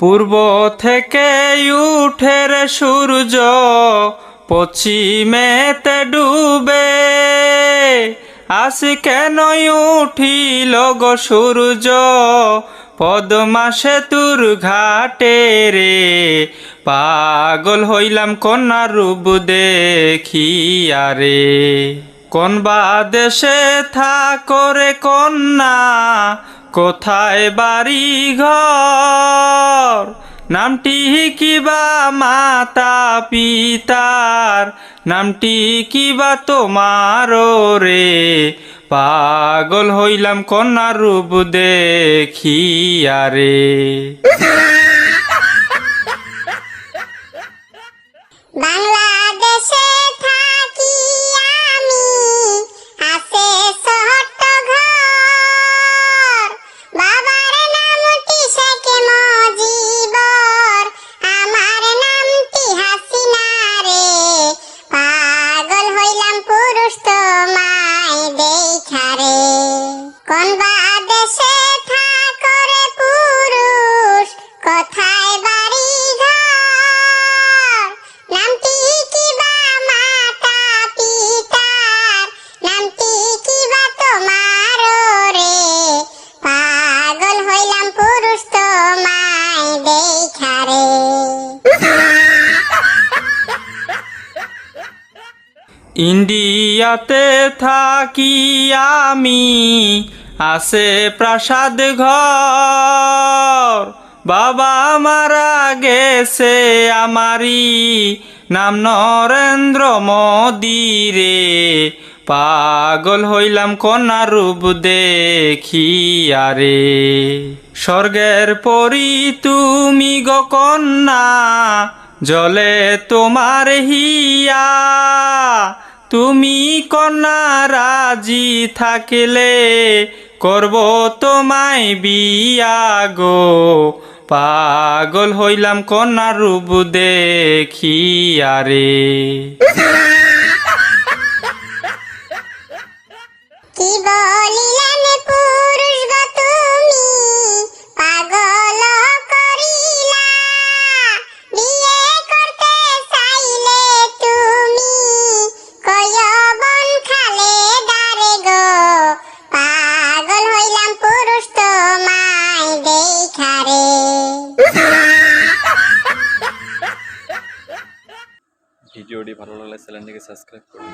পূর্ব থেকে উঠের সূর্য পশ্চিমেতে ডুবে। আসি কেন উঠিল গো সূর্য? পদ্মা সেতুর ঘাটে রে। পাগল হইলাম কন্যা রূপ দেখিয়া রে। কোন বা দেশে থাকরে কন্যা? কোথায় বাড়ি ঘর নামটি কিবা মাতা পিতার? নামটি কিবা তোমার রে? পাগল হইলাম কন্যা রূপ দেখিয়া ইন্ডিয়াতে থাকি আমি, আছে প্রাসাদ ঘর। বাবা মারা গেছে আমারি নাম নরেন্দ্র মোদি রে। পাগল হইলাম কন্যা রূপ দেখিয়া রে। স্বর্গের পরি তুমি গো কন্যা, জলে তোমার হিয়া। তুমি কন্যা রাজি থাকিলে করব তোমায় বিয়া গো। পাগল হইলাম কন্যা রূপ দেখিয়া রে ভিডিওটি ভালো লাগলে চ্যানেলটিকে সাবস্ক্রাইব করুন।